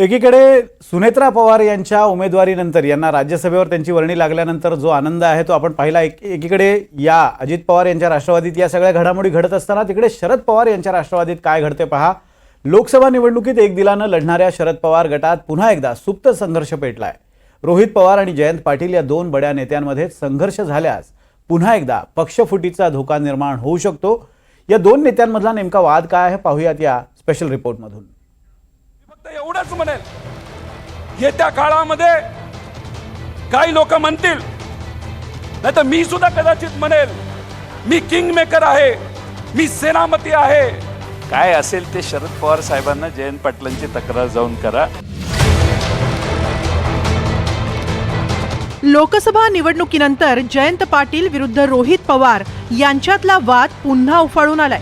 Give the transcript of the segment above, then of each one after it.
एकीकडे सुनेत्रा पवार यांच्या उमेदवारीनंतर यांना राज्यसभेवर त्यांची वर्णी लागल्यानंतर जो आनंद आहे तो आपण पाहिला. एक एकीकडे या अजित पवार यांच्या राष्ट्रवादीत या सगळ्या घडामोडी घडत असताना तिकडे शरद पवार यांच्या राष्ट्रवादीत काय घडते पहा. लोकसभा निवडणुकीत एक दिलानं लढणाऱ्या शरद पवार गटात पुन्हा एकदा सुप्त संघर्ष पेटलाय. रोहित पवार आणि जयंत पाटील या दोन बड्या नेत्यांमध्ये संघर्ष झाल्यास पुन्हा एकदा पक्षफुटीचा धोका निर्माण होऊ शकतो. या दोन नेत्यांमधला नेमका वाद काय आहे पाहूयात या स्पेशल रिपोर्टमधून एवढंच म्हणेल. येत्या काळामध्ये काही लोक म्हणतील नाही तर मी सुद्धा कदाचित म्हणेल मी किंग मेकर आहे मी सेनापती आहे. काय असेल ते शरद पवार साहेबांना जयंत पाटलांची तक्रार जाऊन करा. लोकसभा निवडणुकीनंतर जयंत पाटील विरुद्ध रोहित पवार यांच्यातला वाद पुन्हा उफाळून आलाय.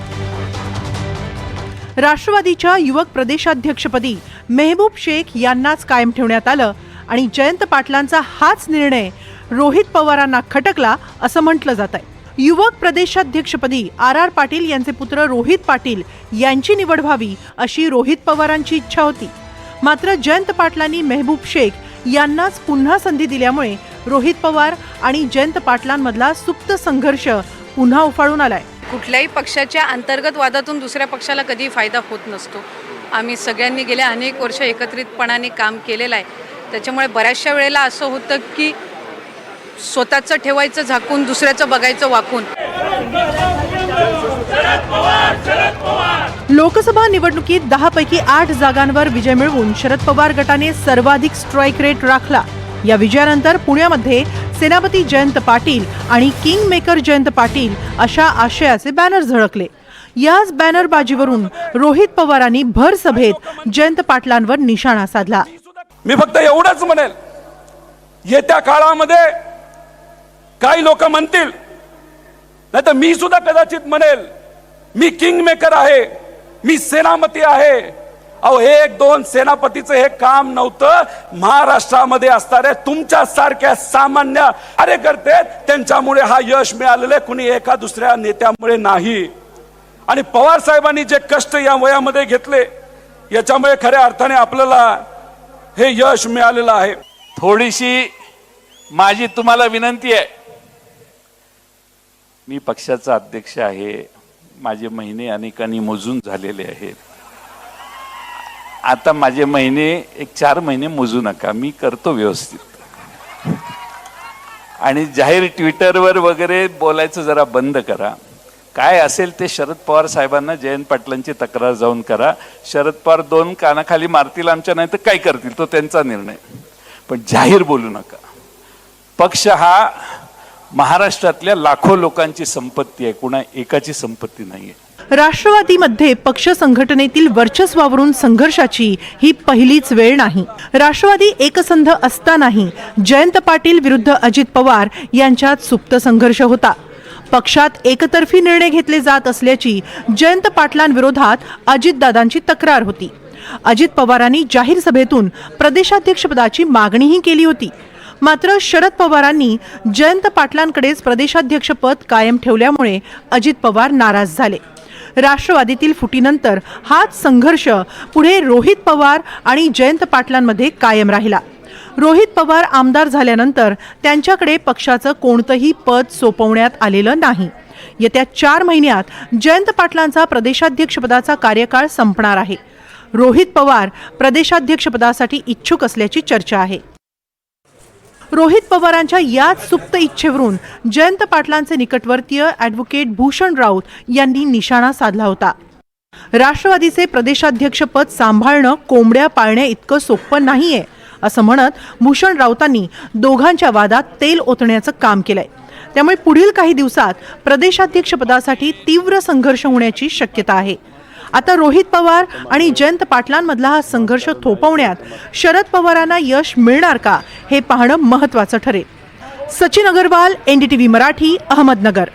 राष्ट्रवादीच्या युवक प्रदेशाध्यक्षपदी मेहबूब शेख यांनाच कायम ठेवण्यात आलं आणि जयंत पाटलांचा हाच निर्णय रोहित पवारांना खटकला असं म्हटलं जात आहे. युवक प्रदेशाध्यक्षपदी आर आर पाटील यांचे पुत्र रोहित पाटील यांची निवड व्हावी अशी रोहित पवारांची इच्छा होती. मात्र जयंत पाटलांनी मेहबूब शेख यांनाच पुन्हा संधी दिल्यामुळे रोहित पवार आणि जयंत पाटलांमधला सुप्त संघर्ष पुन्हा उफाळून आलाय. कुठल्याही पक्षाच्या अंतर्गत वादातून दुसऱ्या पक्षाला कधी फायदा होत नसतो. आम्ही सगळ्यांनी गेल्या अनेक वर्ष एकत्रितपणाने काम केलेलं आहे. त्याच्यामुळे बऱ्याचशा वेळेला असं होतं की स्वतःचं ठेवायचं झाकून दुसऱ्याचं बघायचं वाकून. लोकसभा निवडणुकीत दहा पैकी आठ जागांवर विजय मिळवून शरद पवार गटाने सर्वाधिक स्ट्राईक रेट राखला. या विजयानंतर पुण्यामध्ये सेनापती जयंत पाटील आणि किंग मेकर जयंत पाटील अशा आशयाचे बॅनर झळकले. याच बॅनरबाजीवरून रोहित पवारांनी भर सभेत जयंत पाटलांवर निशाणा साधला. मी फक्त एवढंच म्हणेल येत्या काळामध्ये काही लोक म्हणतील नाही तर मी सुद्धा कदाचित म्हणेल मी किंग मेकर आहे मी सेनापती आहे. अहो एक दोन सेनापतीचं हे काम नव्हतं. महाराष्ट्रामध्ये असणाऱ्या तुमच्या सारख्या सामान्य कार्यकर्ते त्यांच्यामुळे हा यश मिळालेलं आहे. कुणी एका दुसऱ्या नेत्यामुळे नाही. आणि पवार साहेबांनी जे कष्ट या वयामध्ये घेतले याच्यामुळे खऱ्या अर्थाने आपल्याला हे यश मिळालेलं आहे. थोडीशी माझी तुम्हाला विनंती आहे. मी पक्षाचा अध्यक्ष आहे. माझे महिने अनेकांनी मोजून झालेले आहेत. आता माझे महिने एक चार महिने मोजू नका. मी करतो व्यवस्थित. आणि जाहीर ट्विटरवर वगैरे बोलायचं जरा बंद करा. काय असेल ते शरद पवार साहेबांना जयंत पाटलांची तक्रार जाऊन करा. शरद पवार दोन कानाखाली मारतील आमच्या नाही तर काय करतील? तो त्यांचा निर्णय. पण जाहीर बोलू नका. पक्ष हा महाराष्ट्रातल्या लाखो लोकांची संपत्ती आहे. कुणा एकाची संपत्ती नाही आहे राष्ट्रवादीमध्ये पक्ष संघटनेतील वर्चस्वावरून संघर्षाची ही पहिलीच वेळ नाही. राष्ट्रवादी एकसंध असतानाही जयंत पाटील विरुद्ध अजित पवार यांच्यात सुप्त संघर्ष होता. पक्षात एकतर्फी निर्णय घेतले जात असल्याची जयंत पाटलांविरोधात अजितदादांची तक्रार होती. अजित पवारांनी जाहीर सभेतून प्रदेशाध्यक्षपदाची मागणीही केली होती. मात्र शरद पवारांनी जयंत पाटलांकडेच प्रदेशाध्यक्षपद कायम ठेवल्यामुळे अजित पवार नाराज झाले. राष्ट्रवादीतील फुटीनंतर हाच संघर्ष पुढे रोहित पवार आणि जयंत पाटलांमध्ये कायम राहिला. रोहित पवार आमदार झाल्यानंतर त्यांच्याकडे पक्षाचं कोणतंही पद सोपवण्यात आलेलं नाही. येत्या चार महिन्यात जयंत पाटलांचा प्रदेशाध्यक्षपदाचा कार्यकाळ संपणार आहे. रोहित पवार प्रदेशाध्यक्षपदासाठी इच्छुक असल्याची चर्चा आहे. रोहित पवारांच्या याच सुप्त इच्छेवरून जयंत पाटलांचे निकटवर्तीय ॲडव्होकेट भूषण राऊत यांनी निशाणा साधला होता. राष्ट्रवादीचे प्रदेशाध्यक्षपद सांभाळणं कोंबड्या पाळण्या इतकं सोपं नाहीये. असं म्हणत भूषण राऊतांनी दोघांच्या वादात तेल ओतण्याचं काम केलंय. त्यामुळे पुढील काही दिवसात प्रदेशाध्यक्षपदासाठी तीव्र संघर्ष होण्याची शक्यता आहे. आता रोहित पवार आणि जयंत पाटलांमधला हा संघर्ष थोपवण्यात शरद पवारांना यश मिळणार का हे पाहणं महत्त्वाचं ठरेल. सचिन अगरवाल एनडीटीव्ही मराठी अहमदनगर.